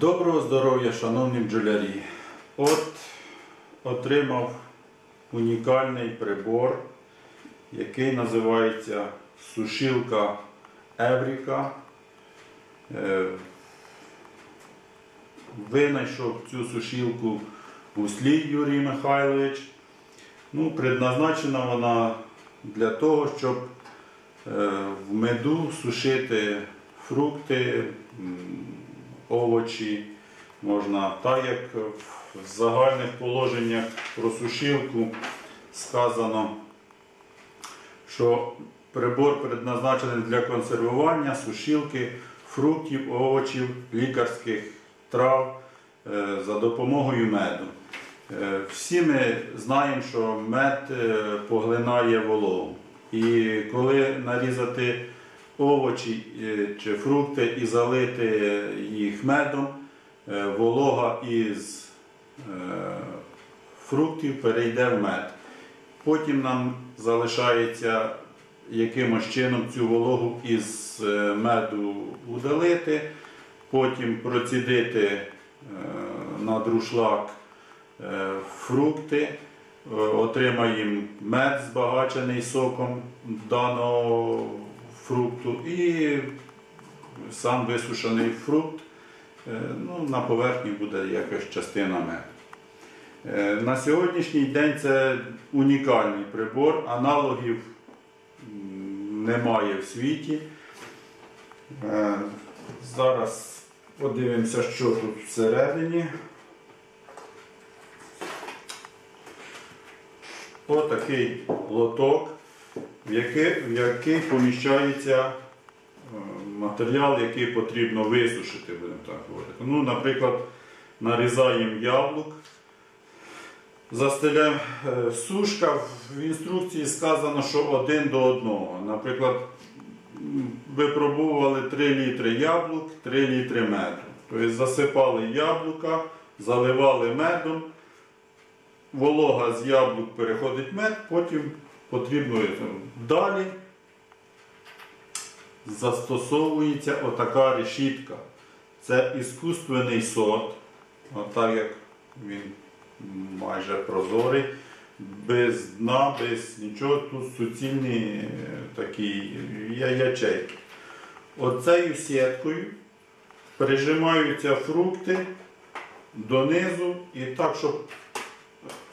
Доброго здоров'я, шановні бджолярі. От отримав унікальний прибор, який називається сушилка Евріка. Е, Винайшов цю сушилку Гуслій Юрій Михайлович. Ну, предназначена вона для того, щоб е, в меду сушити фрукти, овочі. Можна, так як в загальних положеннях про сушилку сказано, що прибор предназначений для консервування сушилки фруктів, овочів, лікарських трав е, за допомогою меду. Е, Всі ми знаємо, що мед е, поглинає вологу. І коли нарізати овочі е, чи фрукти і залити їх медом, е, волога із е, фруктів перейде в мед. Потім нам залишається якимось чином цю вологу із меду удалити, потім процідити на друшлак фрукти, отримаємо мед збагачений соком даного фрукту і сам висушений фрукт. е, Ну, на поверхні буде якась частина меду. Е, На сьогоднішній день це унікальний прибор, аналогів немає в світі. Е, Зараз подивимося, що тут всередині. Отакий лоток, в який, поміщається е, матеріал, який потрібно висушити, будемо так говорити. Ну, наприклад, нарізаємо яблук, застеляємо е, сушка. В інструкції сказано, що один до одного. Наприклад, випробували 3 літри яблук, 3 літри меду. Тобто засипали яблука, заливали медом, волога з яблук переходить мед, потім потрібно е, далі. Застосовується отака решітка. Це іскусственний сот, отак як він майже прозорий, без дна, без нічого, тут суцільні е, такі ячейки. Оцею сіткою прижимаються фрукти донизу. І так, щоб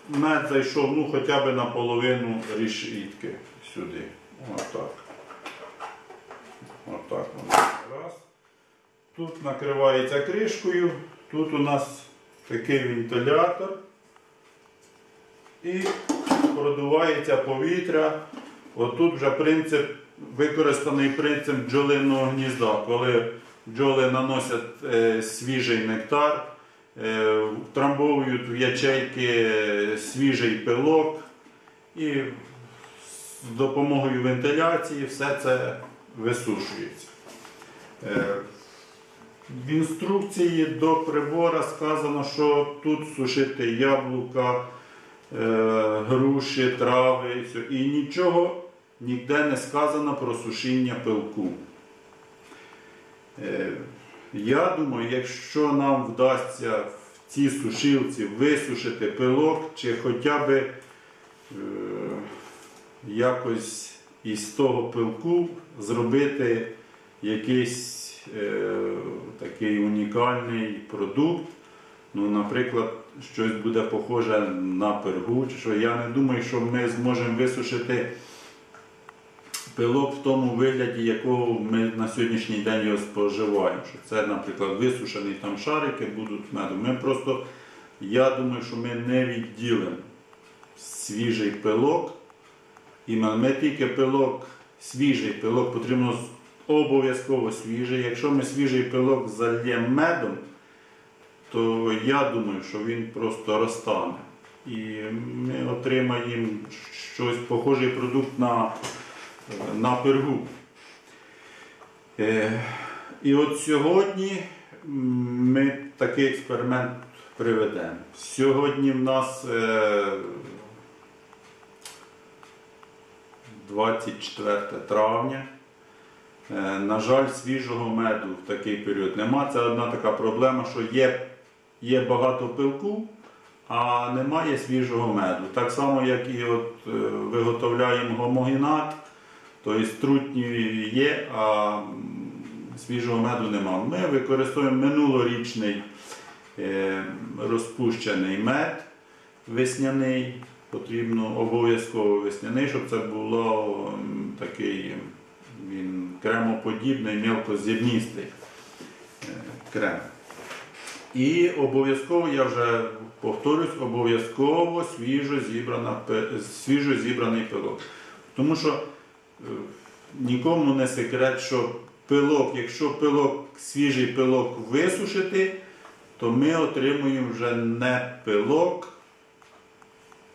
мед зайшов ну, хоча б наполовину решітки сюди. Отак. Воно. Раз. Тут накривається кришкою, тут у нас такий вентилятор і продувається повітря. Отут вже принцип, використаний принцип бджолиного гнізда, коли бджоли наносять е, свіжий нектар, втрамбовують в ячейки е, свіжий пилок і з допомогою вентиляції все це висушується. Е, В інструкції до прибора сказано, що тут сушити яблука, е, груші, трави і все. І нічого ніде не сказано про сушіння пилку. Я думаю, якщо нам вдасться в цій сушилці висушити пилок, чи хоча б е, якось із того пилку зробити якийсь е, такий унікальний продукт. Ну, наприклад, щось буде похоже на пергу, чи що я не думаю, що ми зможемо висушити пилок в тому вигляді, якого ми на сьогоднішній день його споживаємо. Що це, наприклад, висушені там шарики будуть меду. Ми просто, я думаю, що ми не відділимо свіжий пилок. І ми тільки пилок, свіжий пилок потрібно обов'язково свіжий. Якщо ми свіжий пилок зальємо медом, то я думаю, що він просто розтане. І ми отримаємо щось похожий продукт на, на пергу. Е, І от сьогодні ми такий експеримент приведемо. Сьогодні в нас е, 24 травня. Е, На жаль, свіжого меду в такий період нема. Це одна така проблема, що є, є багато пилку, а немає свіжого меду. Так само, як і от, е, виготовляємо гомогенат, тобто трутні є, а свіжого меду нема. Ми використовуємо минулорічний е, розпущений мед весняний. Потрібно обов'язково весняний, щоб це було такий він кремоподібний, мелкозірністий е, крем. І обов'язково, я вже повторюсь, обов'язково свіжо, свіжо зібраний пилок. Тому що нікому не секрет, що пилок, якщо пилок, свіжий пилок висушити, то ми отримуємо вже не пилок,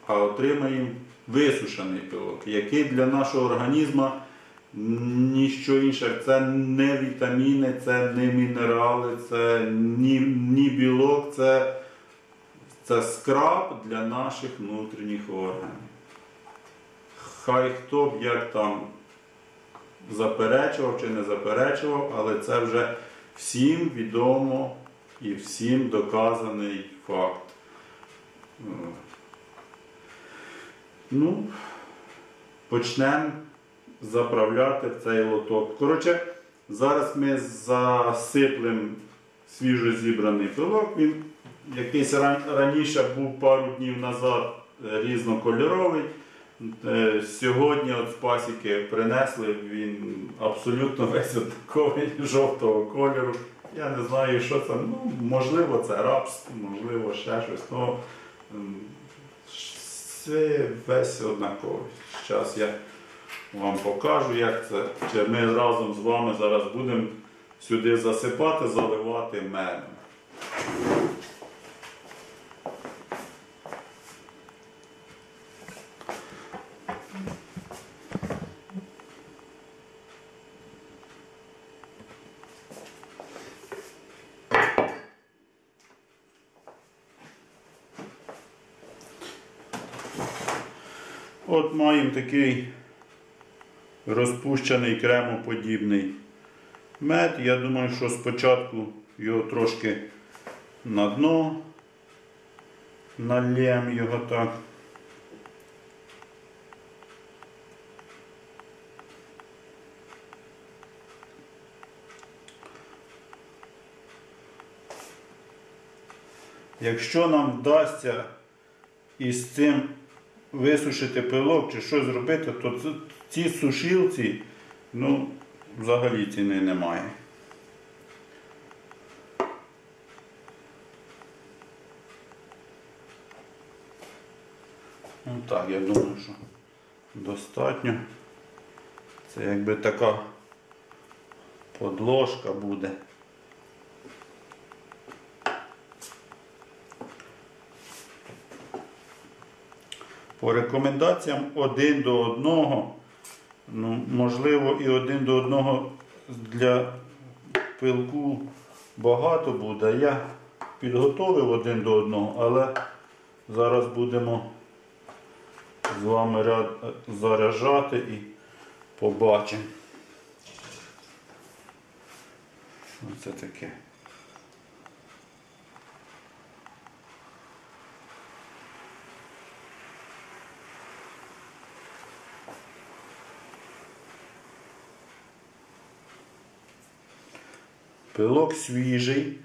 а отримаємо висушений пилок, який для нашого організму ніщо інше. Це не вітаміни, це не мінерали, це ні, ні білок, це, це скраб для наших внутрішніх органів. Хай хто б як там заперечував чи не заперечував, але це вже всім відомо і всім доказаний факт. Е, Ну, почнемо заправляти цей лоток. Коротше, зараз ми засиплемо свіжо зібраний пилок. Він якийсь раніше був пару днів назад різнокольоровий. Е, Сьогодні от пасіки принесли, він абсолютно весь такий жовтого кольору. Я не знаю, що це. Ну, можливо, це рапс, можливо, ще щось. Ну, це весь однаковий. Зараз я вам покажу, як це. Чи ми разом з вами зараз будемо сюди засипати, заливати медом. От маємо такий розпущений кремоподібний мед. Я думаю, що спочатку його трошки на дно нальємо його так. Якщо нам вдасться із цим висушити пилок чи щось зробити, то ці сушілці, ну, взагалі ціни немає. Ну так, я думаю, що достатньо. Це якби така подложка буде. По рекомендаціям один до одного, ну, можливо, і один до одного для пилку багато буде. Я підготовив один до одного, але зараз будемо з вами ряд- заряджати і побачимо. Що це таке? Пилок свіжий.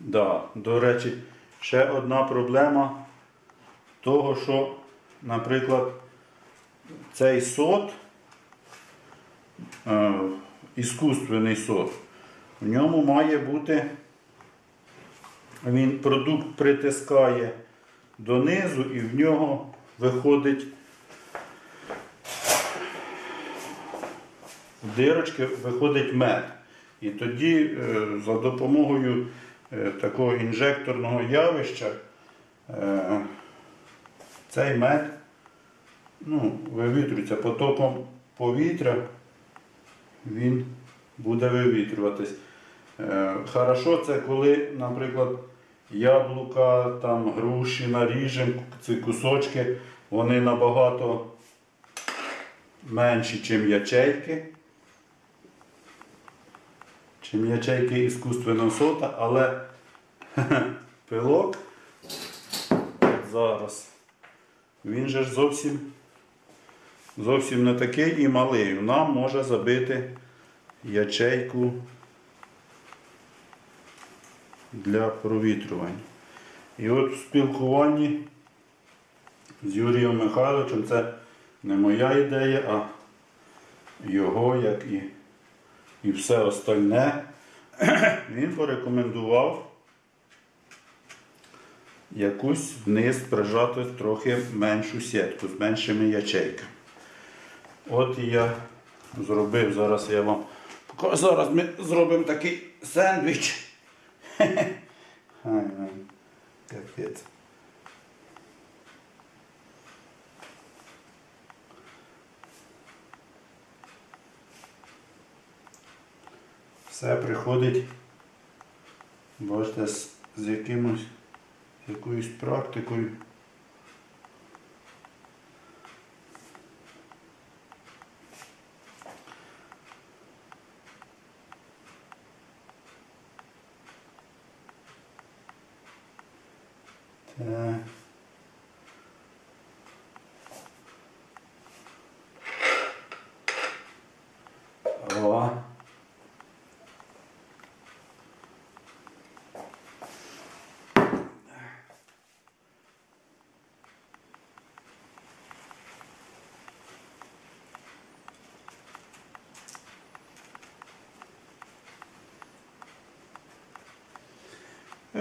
Да, до речі, ще одна проблема того, що, наприклад, цей сот, е, іскусственний сот, в ньому має бути, він продукт притискає донизу і в нього виходить дирочки виходить мед. І тоді е, за допомогою е, такого інжекторного явища е, цей мед ну, вивітрюється потоком повітря, він буде вивітрюватись. Хорошо це коли, наприклад, яблука, там, груші наріжемо, ці кусочки, вони набагато менші, ніж ячейки. Чим ячейки іскусственного сота, але пилок зараз. Він же ж зовсім, зовсім не такий і малий. Нам може забити ячейку для провітрювання. І от у спілкуванні з Юрієм Михайловичем це не моя ідея, а його, як і, і все остальне. Він порекомендував якусь вниз прижати трохи меншу сітку з меншими ячейками. От я зробив, зараз я вам. Зараз ми зробимо такий сендвіч. Капець. Все приходить, бачите, з якимось, якоюсь практикою. Так. О. Е,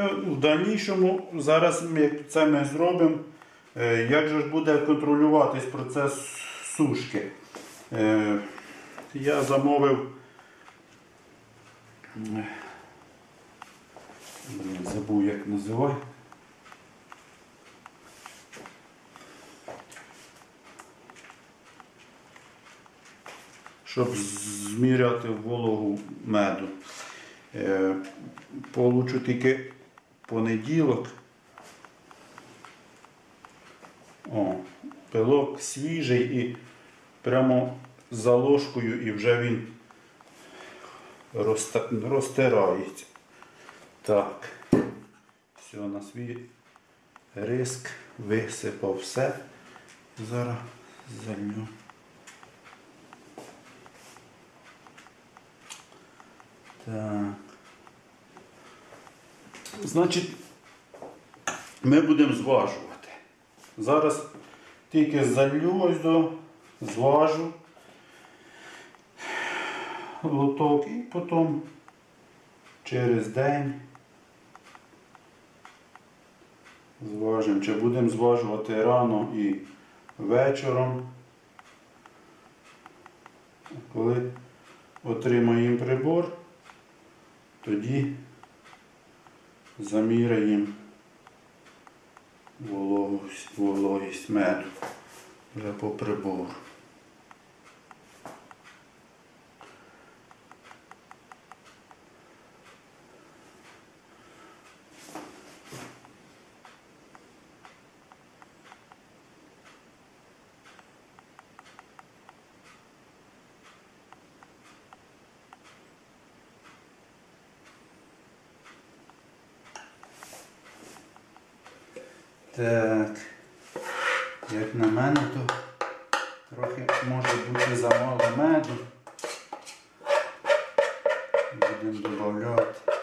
В дальнішому, зараз як це ми зробимо, е, як же ж буде контролюватись процес сушки. Е, Я замовив. е, забув як називає. Щоб зміряти вологу меду. Е, Получу тільки понеділок. О, пилок свіжий і прямо за ложкою і вже він розтирається. Так. Все, на свій риск висипав все. Зараз залью. Так. Значить, ми будемо зважувати. Зараз тільки до, зважу лоток і потім через день зважимо. Чи будемо зважувати рано і вечором. Коли отримаємо прибор, тоді заміряємо вологість, вологість меду вже по прибору. Так, як на мене, то трохи може бути замало меду. Будемо додати.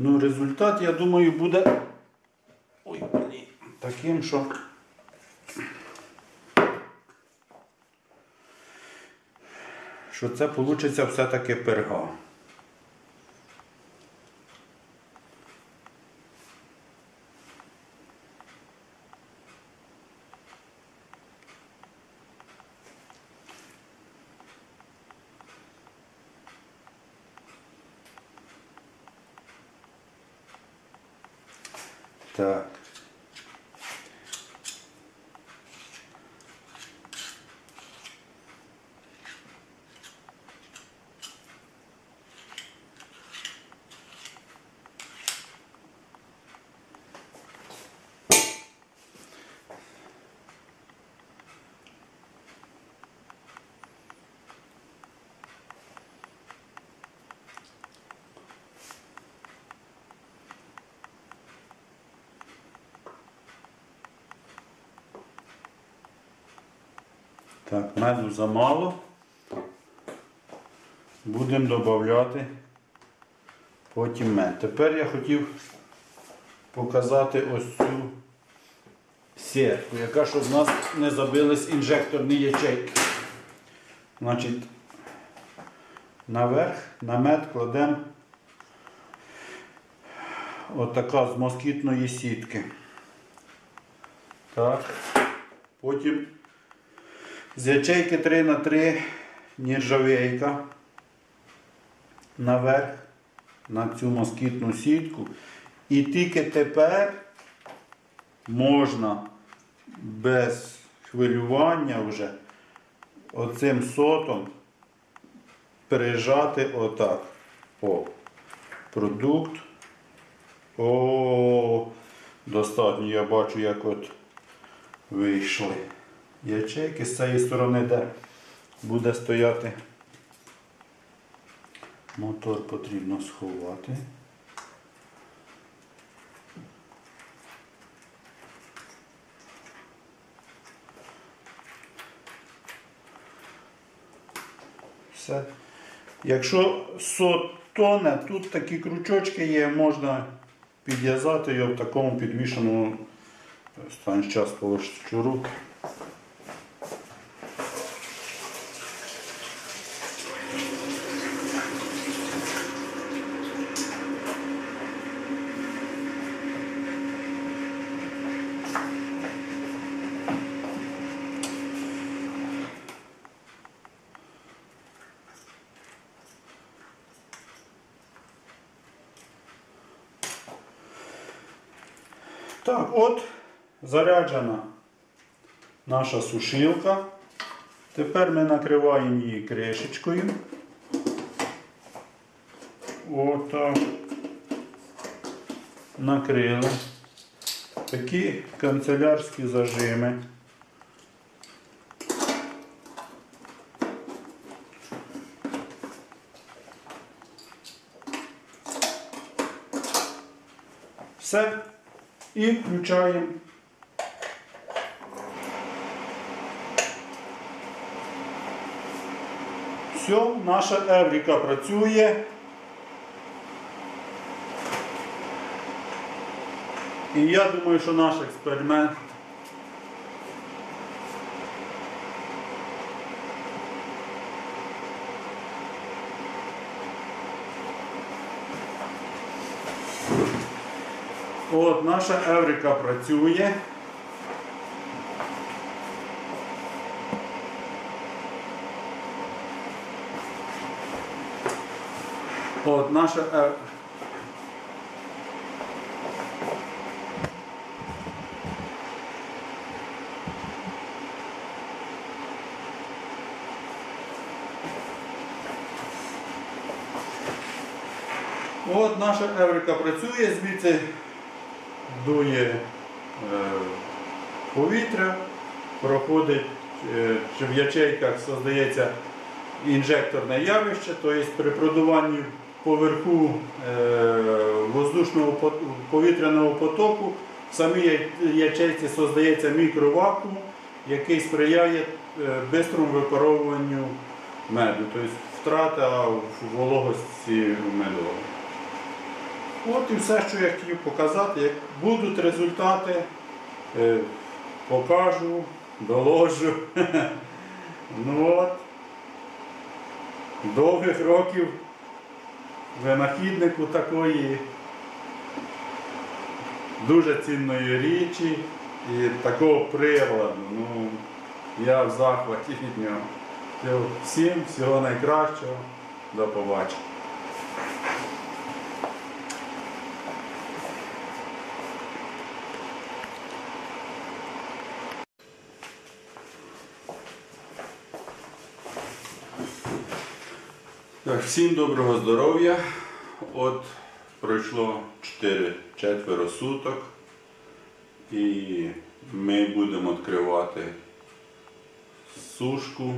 Ну, результат, я думаю, буде ой, блін, таким, що що це вийде все-таки перга. Так. Так, меду замало. Будемо додати потім мед. Тепер я хотів показати ось цю сітку, яка щоб в нас не забились інжекторні ячейки. Значить, наверх на мед кладемо отака з москітної сітки. Так. Потім з ячейки 3 на 3 нержавейка наверх на цю москітну сітку. І тільки тепер можна без хвилювання вже оцим сотом прижати отак. О, продукт. О, достатньо, я бачу, як от вийшли ячейки з цієї сторони, де буде стояти мотор, потрібно сховати. Все. Якщо сот тоне, тут такі крючочки є, можна підв'язати його в такому підвішеному Останній Так, от заряджена наша сушилка. Тепер ми накриваємо її кришечкою. Отак. Накрили. Такі канцелярські зажими. Все. І включаємо. Все, наша Евріка працює. І я думаю, що наш експеримент От, наша Еврика працює. От наша Ев... От наша Еврика працює, звідси дує е, повітря, проходить, е, в ячейках создається інжекторне явище, тобто при продуванні поверху е, воздушного повітряного потоку в самій ячейці создається мікровакуум, який сприяє бистрому випаровуванню меду, тобто втрата вологості меду. От і все, що я хотів показати. Як будуть результати, е, покажу, доложу. ну от. Довгих років винахіднику такої дуже цінної річі і такого приладу. Ну, я в захваті від нього. Всім всього найкращого. До побачення. Так, всім доброго здоров'я. От пройшло 4 четверо суток. І ми будемо відкривати сушку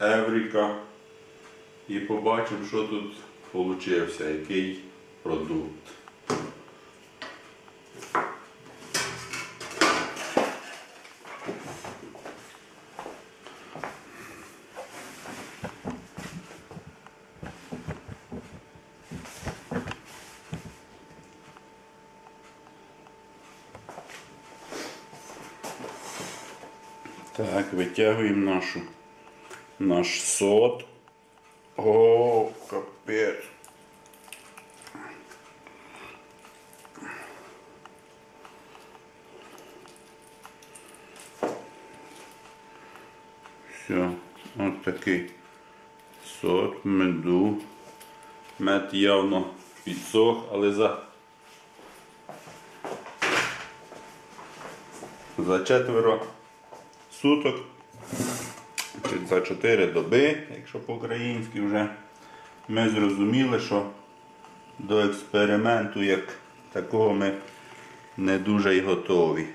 Евріка і побачимо, що тут вийшло, який продукт. Так, витягуємо нашу наш сот. О, капець. Все, от такий сот меду. Мед явно підсох, але за за четверо суток, за 4 доби, якщо по-українськи вже, ми зрозуміли, що до експерименту як такого ми не дуже й готові.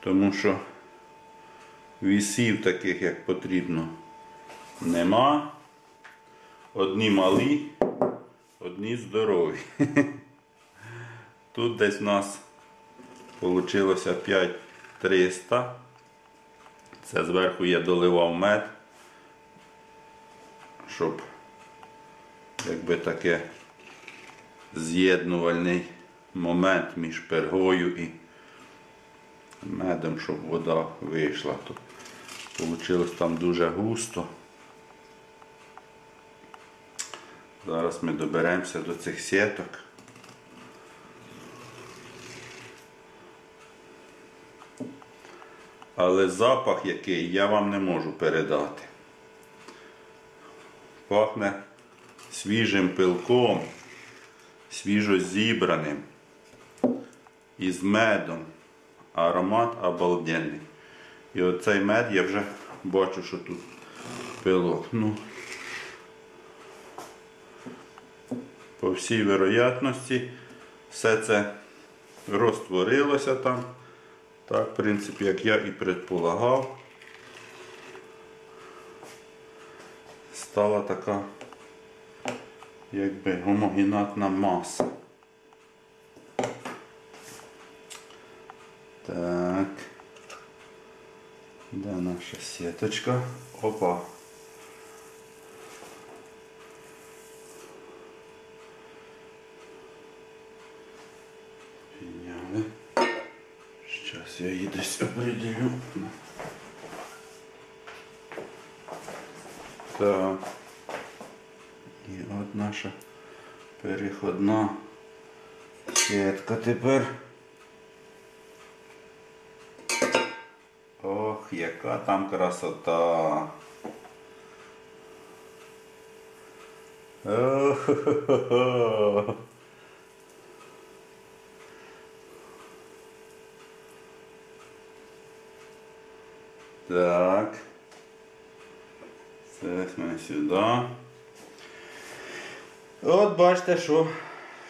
Тому що вісів таких, як потрібно, нема. Одні малі, одні здорові. Тут десь у нас вийшло 5300. Це зверху я доливав мед, щоб якби таке з'єднувальний момент між пергою і медом, щоб вода вийшла. Тут вийшло там дуже густо. Зараз ми доберемося до цих сіток. Але запах який я вам не можу передати. Пахне свіжим пилком, свіжо зібраним, із медом. Аромат обалденний. І оцей мед я вже бачу, що тут пилок. Ну, по всій вероятності все це розтворилося там. Так, в принципі, як я і предполагав, стала така якби гомогенатна маса. Так. Де наша сіточка? Опа. Сейчас я її десь определю. Так. І от наша переходна сітка тепер. Ох, яка там красота. Ох-хо-хо-хо. Так. Це ми сюди. От бачите, що,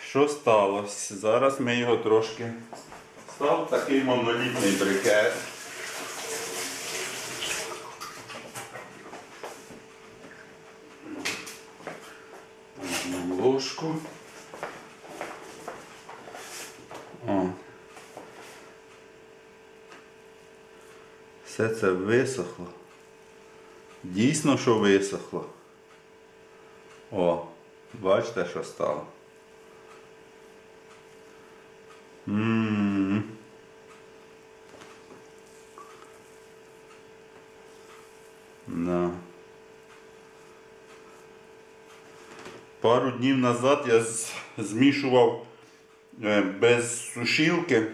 що сталося. Зараз ми його трошки став такий монолітний брикет. Ложку. Все це висохло. Дійсно, що висохло. О, бачите, що стало. Да. Пару днів назад я змішував е, без сушілки.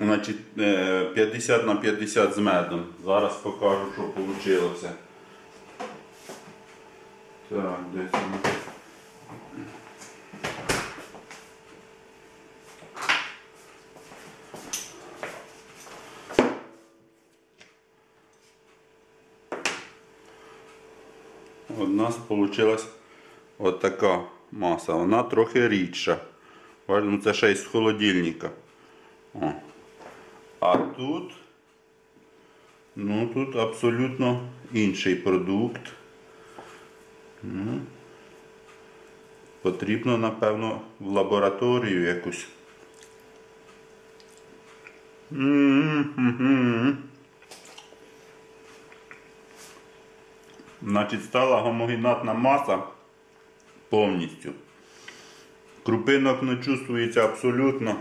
Значить, е, 50 на 50 з медом. Зараз покажу, що вийшло. Так, десь. у нас вийшла от така маса. Вона трохи рідша. Бачите, Ну, це ще й з холодильника. О. А тут, ну тут абсолютно інший продукт. Ну, Потрібно, напевно, в лабораторію якусь. Значить, стала гомогенатна маса повністю. Крупинок не чувствується абсолютно.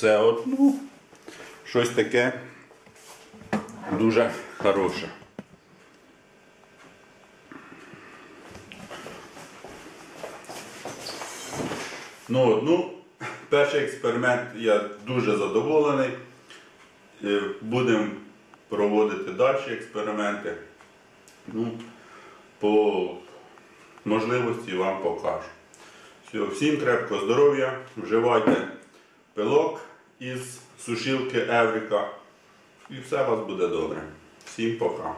Все от, ну, щось таке дуже хороше. Ну, от, ну, перший експеримент я дуже задоволений. Е, Будемо проводити далі експерименти. Ну, по можливості вам покажу. Все, всім крепкого здоров'я, вживайте пилок із сушилки Еврика і все у вас буде добре. Всім пока.